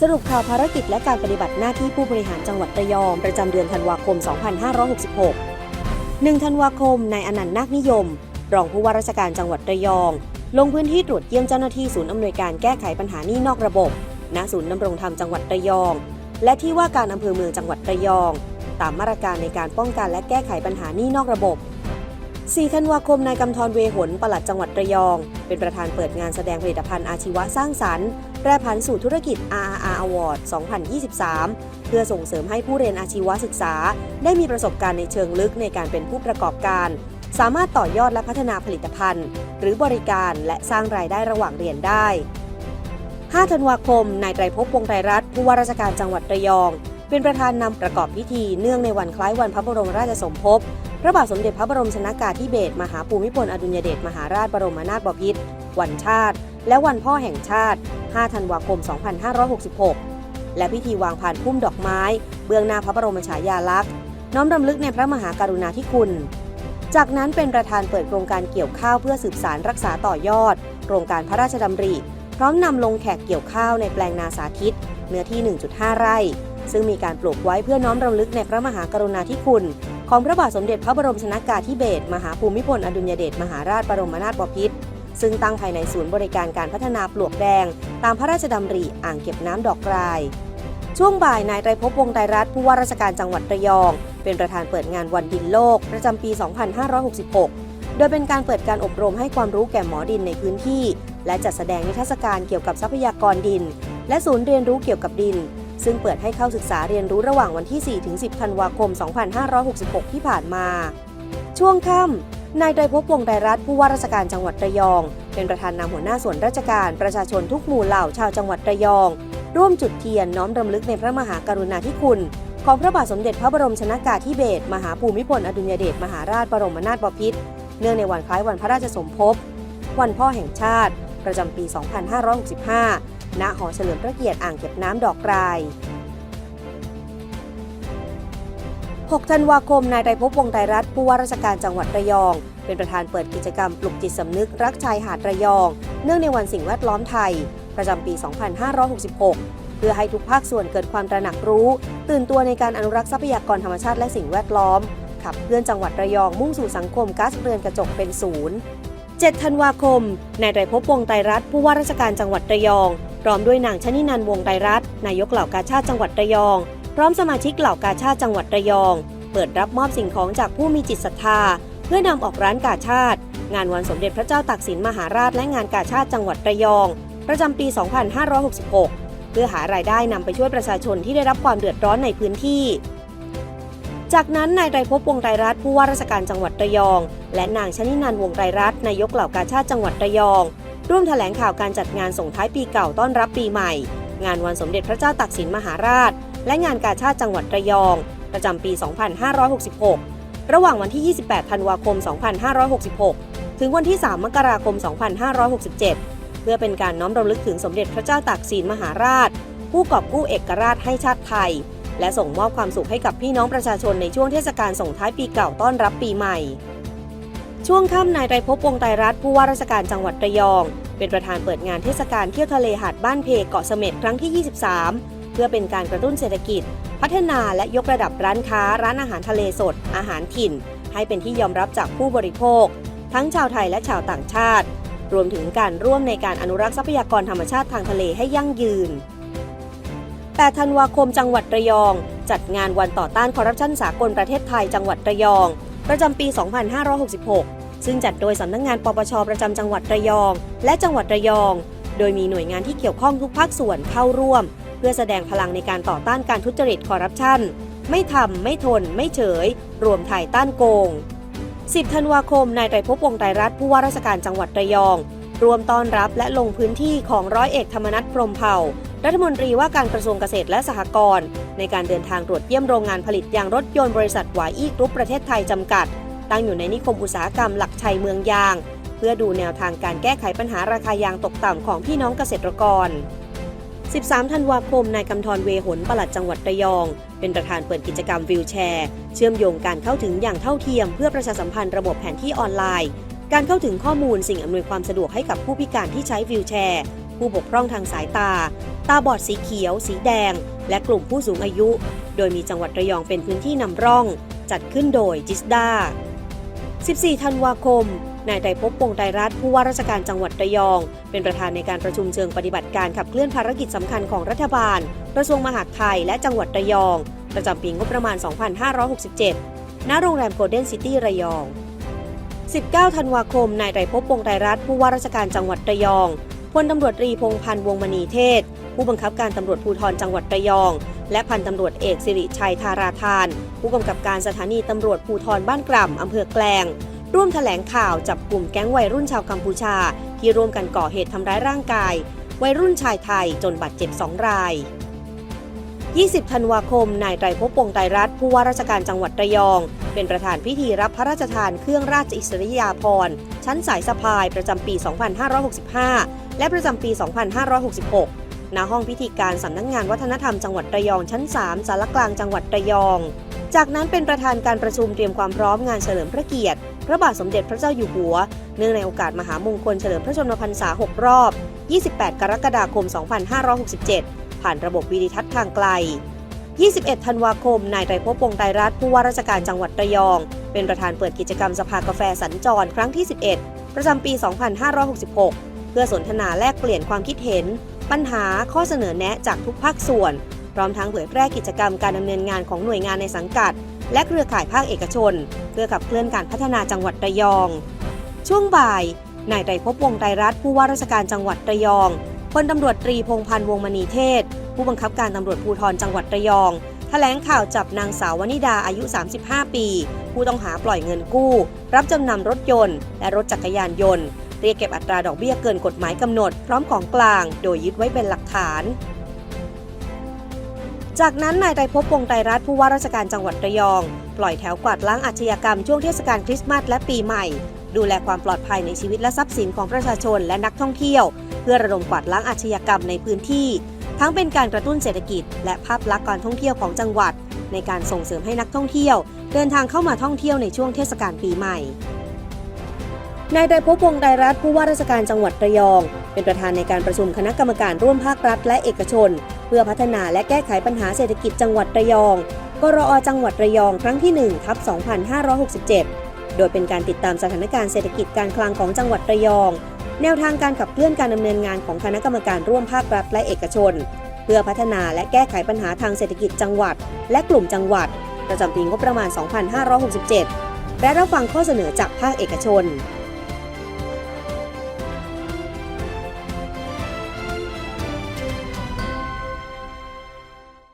สรุปข่าวภารกิจและการปฏิบัติหน้าที่ผู้บริหารจังหวัดระยอง ประจำเดือนธันวาคม 2566 1 ธันวาคม นายอนันต์นาคนิยม รองผู้ว่าราชการจังหวัดระยอง ลงพื้นที่ตรวจเยี่ยมเจ้าหน้าที่ศูนย์อำนวยการแก้ไขปัญหาหนี้นอกระบบ ณ ศูนย์ดำรงธรรมจังหวัดระยอง และที่ว่าการอำเภอเมืองจังหวัดระยอง ตามมาตรการในการป้องกันและแก้ไขปัญหาหนี้นอกระบบ 4 ธันวาคม นายกำธรเวหนปลัดจังหวัดระยอง เป็นประธานเปิดงานแสดงผลิตภัณฑ์อาชีวะสร้างสรรค์ แปรผันสู่ธุรกิจ RRR Award 2023 เพื่อส่งเสริมให้ผู้เรียนอาชีวศึกษา ได้มีประสบการณ์ในเชิงลึกในการเป็นผู้ประกอบการ สามารถต่อยอดและพัฒนาผลิตภัณฑ์ หรือบริการและสร้างรายได้ระหว่างเรียนได้ 5 ธันวาคม นายไตรภพวงไตรรัตน์ผู้ว่าราชการจังหวัดระยอง เป็นประธานนำประกอบพิธีเนื่องในวันคล้ายวันพระบรมราชสมภพพระบาทสมเด็จพระบรมชนากาธิเบศรมหาภูมิพลอดุลยเดชมหาราชบรมนาถบพิตรวันชาติ และวันพ่อแห่งชาติ 5 ธันวาคม 2566 และพิธีวางผ่านพุ่มดอกไม้ เบื้องหน้าพระบรมฉายาลักษณ์ น้อมรำลึกในพระมหากรุณาธิคุณ จากนั้นเป็นประธานเปิดโครงการเกี่ยวข้าวเพื่อสืบสารรักษาต่อยอด โครงการพระราชดำริ พร้อมนำลงแขกเกี่ยวข้าวในแปลงนาสาธิต เนื้อที่ 1.5 ไร่ ซึ่งมีการปลูกไว้เพื่อน้อมรำลึกในพระมหากรุณาธิคุณ ของพระบาทสมเด็จพระบรมชนากาธิเบศรมหาภูมิพลอดุลยเดชมหาราชบรมนาถบพิตร ซึ่งตั้งภายในศูนย์บริการการพัฒนาปลวกแดง ตามพระราชดำริอ่างเก็บน้ำดอกราย ช่วงบ่ายนายไตรภพวงไตรรัตน์ผู้ว่าราชการจังหวัดระยอง เป็นประธานเปิดงานวันดินโลก ประจำปี 2566 โดยเป็นการเปิดการอบรมให้ความรู้แก่หมอดินในพื้นที่ และจัดแสดงนิทรรศการเกี่ยวกับทรัพยากรดิน และศูนย์เรียนรู้เกี่ยวกับดิน ซึ่งเปิดให้เข้าศึกษาเรียนรู้ระหว่างวันที่4-10 ธันวาคม 2566 ที่ผ่านมา ช่วงค่ำ นายไตรภพวงศ์ไตรรัตน์ผู้ว่าราชการจังหวัดระยอง เป็นประธานนำหัวหน้าส่วนราชการประชาชนทุกหมู่เหล่าชาวจังหวัดระยอง ร่วมจุดเทียนน้อมรำลึกในพระมหากรุณาธิคุณ ของพระบาทสมเด็จพระบรมชนากาธิเบศรมหาภูมิพลอดุลยเดชมหาราชบรมนาถบพิตรเนื่องในวันคล้ายวันพระราชสมภพวันพ่อแห่งชาติ ประจำปี 2565 ณ หอเฉลิมพระเกียรติอ่างเก็บน้ำดอกราย 6 ธันวาคม นายไตรภพวงศ์ไตรรัตน์ผู้ว่าราชการจังหวัดระยอง เป็นประธานเปิดกิจกรรมปลุกจิตสำนึกรักชายหาดระยอง เนื่องในวันสิ่งแวดล้อมไทย ประจำปี 2566 เพื่อให้ทุกภาคส่วนเกิดความตระหนักรู้ ตื่นตัวในการอนุรักษ์ทรัพยากรธรรมชาติและสิ่งแวดล้อม ขับเคลื่อนจังหวัดระยองมุ่งสู่สังคมก๊าซเรือนกระจกเป็นศูนย์ 7 ธันวาคม นายไตรภพวงศ์ไตรรัตน์ผู้ว่าราชการจังหวัดระยอง พร้อมด้วยนางชนินันท์วงศ์ไตรรัตน์นายกเหล่ากาชาติจังหวัดระยอง พร้อมสมาชิกเหล่ากาชาติจังหวัดระยอง เปิดรับมอบสิ่งของจากผู้มีจิตศรัทธา เพื่อนำออกร้านกาชาติ งานวันสมเด็จพระเจ้าตากสินมหาราชและงานกาชาติจังหวัดระยอง ประจำปี 2566 เพื่อหารายได้นำไปช่วยประชาชนที่ได้รับความเดือดร้อนในพื้นที่จากนั้นนายไรภพวงไรรัตผู้ว่าราชการจังหวัดระยอง และนางชนินันวงไรรัตน์นายกเหล่ากาชาติจังหวัดระยอง ร่วมแถลงข่าวการจัดงานส่งท้ายปีเก่าต้อนรับปีใหม่ งานวันสมเด็จพระเจ้าตากสินมหาราช และงานกาชาติจังหวัดระยอง ประจำปี 2566 ระหว่างวันที่ 28 ธันวาคม 2566 ถึงวันที่ 3 มกราคม 2567 เพื่อเป็นการน้อมรำลึกถึงสมเด็จพระเจ้าตากสินมหาราช ผู้กอบกู้เอกราชให้ชาติไทย และส่งมอบความสุขให้กับพี่น้องประชาชนในช่วงเทศกาลส่งท้ายปีเก่าต้อนรับปีใหม่ ช่วงค่ำนายไตรภพวงไตรรัตน์ผู้ว่าราชการจังหวัดระยองเป็นประธานเปิดงานเทศกาลเที่ยวทะเลหาดบ้านเพเกาะเสม็ดครั้งที่ 23 เพื่อเป็นการกระตุ้นเศรษฐกิจ พัฒนาและยกระดับร้านค้า ร้านอาหารทะเลสด อาหารถิ่น ให้เป็นที่ยอมรับจากผู้บริโภค ทั้งชาวไทยและชาวต่างชาติ รวมถึงการร่วมในการอนุรักษ์ทรัพยากรธรรมชาติทางทะเลให้ยั่งยืน 8 ธันวาคมจังหวัดระยอง จัดงานวันต่อต้านคอร์รัปชันสากลประเทศไทยจังหวัดระยอง ประจำปี 2566 ซึ่งจัดโดยสำนักงงานปปชประจำจังหวัดระยอง และจังหวัดระยอง โดยมีหน่วยงานที่เกี่ยวข้องทุกภาคส่วนเข้าร่วม พื่อแสดงพลังในการต่อต้านการทุจริตคอร์รัปชัน ไม่ทำ ไม่ทน ไม่เฉย รวมไทยต้านโกง 10 ธันวาคม นายไตรภพวงไตรรัตน์ผู้ว่าราชการจังหวัดระยอง รวมต้อนรับและลงพื้นที่ของร้อยเอกธรรมนัฐพรมเผ่า รัฐมนตรีว่าการกระทรวงเกษตรและสหกรณ์ในการเดินทางตรวจเยี่ยมโรงงานผลิตยางรถยนต์บริษัทหวายอี้กรุ๊ปประเทศไทยจำกัด ตั้งอยู่ในนิคมอุตสาหกรรมหลักชัยเมืองยาง เพื่อดูแนวทางการแก้ไขปัญหาราคายางตกต่ำของพี่น้องเกษตรกร 13 ธันวาคม นายกำธรเวหนปลัดจังหวัดระยอง เป็นประธานเปิดกิจกรรมวิวแชร์ เชื่อมโยงการเข้าถึงอย่างเท่าเทียม เพื่อประชาสัมพันธ์ระบบแผนที่ออนไลน์ การเข้าถึงข้อมูลสิ่งอำนวยความสะดวกให้กับผู้พิการที่ใช้วิวแชร์ ผู้บกพร่องทางสายตา ตาบอดสีเขียว สีแดง และกลุ่มผู้สูงอายุ โดยมีจังหวัดระยองเป็นพื้นที่นำร่อง จัดขึ้นโดยจิสดา14 ธันวาคม นายไตรภพวงไตรรัตผู้ว่าราชการจังหวัดระยอง เป็นประธานในการประชุมเชิงปฏิบัติการขับเคลื่อนภารกิจสำคัญของรัฐบาล กระทรวงมหาดไทยและจังหวัดระยอง ประจำปีงบประมาณ 2567 ณ โรงแรมโกลเด้นซิตี้ระยอง 19 ธันวาคม นายไตรภพวงไตรรัตผู้ว่าราชการจังหวัดระยองพลตำรวจตรีพงพันธ์วงมณีเทศ ผู้บังคับการตำรวจภูธรจังหวัดระยอง และพันตำรวจเอกสิริชัยธาราธาน ผู้กำกับการสถานีตำรวจภูธรบ้านกล่ำอำเภอแกลง ร่วมแถลงข่าวจับกลุ่มแก๊งวัยรุ่นชาวกัมพูชา ที่ร่วมกันก่อเหตุทำร้ายร่างกาย วัยรุ่นชายไทยจนบาดเจ็บสองราย 20 ธันวาคม นายไตรภพวงศ์ไตรรัตน์ผู้ว่าราชการจังหวัดระยอง เป็นประธานพิธีรับพระราชทานเครื่องราชอิสริยาภรณ์ชั้นสายสะพายประจำปี 2565 และประจำปี 2566 ณ ห้องพิธีการสำนักงงานวัฒนธรรมจังหวัดระยองชั้น 3 สารกลางจังหวัดระยอง จากนั้นเป็นประธานการประชุมเตรียมความพร้อมงานเฉลิมพระเกียรติ พระบาทสมเด็จพระเจ้าอยู่หัว เนื่องในโอกาสมหามงคลเฉลิมพระชนมพรรษา 6 รอบ 28 กรกฎาคม 2567 ผ่านระบบวิดิทัศน์ทางไกล 21 ธันวาคม นายไตรภพวงศ์ไตรรัตน์ผู้ว่าราชการจังหวัดระยอง เป็นประธานเปิดกิจกรรมสภากาแฟสัญจรครั้งที่ 11 ประจำปี 2566 เพื่อสนทนาแลกเปลี่ยนความคิดเห็น ปัญหาข้อเสนอแนะจากทุกภาคส่วน พร้อมทั้งเผยแพร่กิจกรรมการดำเนินงานของหน่วยงานในสังกัด และเครือข่ายภาคเอกชน เพื่อขับเคลื่อนการพัฒนาจังหวัดระยอง ช่วงบ่ายนายไตรภพวงไตรรัตน์ผู้ว่าราชการจังหวัดระยองพลตำรวจตรีพงพันธ์วงมณีเทศ ผู้บังคับการตำรวจภูธรจังหวัดระยองแถลงข่าวจับนางสาววนิดาอายุ 35 ปี ผู้ต้องหาปล่อยเงินกู้ รับจำนำรถยนต์ และรถจักรยานยนต์ เรียกเก็บอัตราดอกเบี้ยเกินกฎหมายกำหนด พร้อมของกลาง โดยยึดไว้เป็นหลักฐาน จากนั้นนายไตรภพวงไตรรัตน์ผู้ว่าราชการจังหวัดระยอง ปล่อยแถวกวาดล้างอาชญากรรมช่วงเทศกาลคริสต์มาสและปีใหม่ ดูแลความปลอดภัยในชีวิตและทรัพย์สินของประชาชนและนักท่องเที่ยว เพื่อระดมกวาดล้างอาชญากรรมในพื้นที่ ทั้งเป็นการกระตุ้นเศรษฐกิจ และภาพลักษณ์การท่องเที่ยวของจังหวัด ในการส่งเสริมให้นักท่องเที่ยว เดินทางเข้ามาท่องเที่ยวในช่วงเทศกาลปีใหม่นายไตรภพวงไตรรัตผู้ว่าราชการจังหวัดระยอง เป็นประธานในการประชุมคณะกรรมการร่วมภาครัฐและเอกชน เพื่อพัฒนาและแก้ไขปัญหาเศรษฐกิจจังหวัดระยอง กรอจังหวัดระยองครั้งที่1ทับ2567 โดยเป็นการติดตามสถานการณ์เศรษฐกิจการคลังของจังหวัดระยอง แนวทางการขับเคลื่อนการดำเนินงานของคณะกรรมการร่วมภาครัฐและเอกชน เพื่อพัฒนาและแก้ไขปัญหาทางเศรษฐกิจจังหวัด และกลุ่มจังหวัด ประจำปีงบประมาณ 2567 และรับฟังข้อเสนอจากภาคเอกชน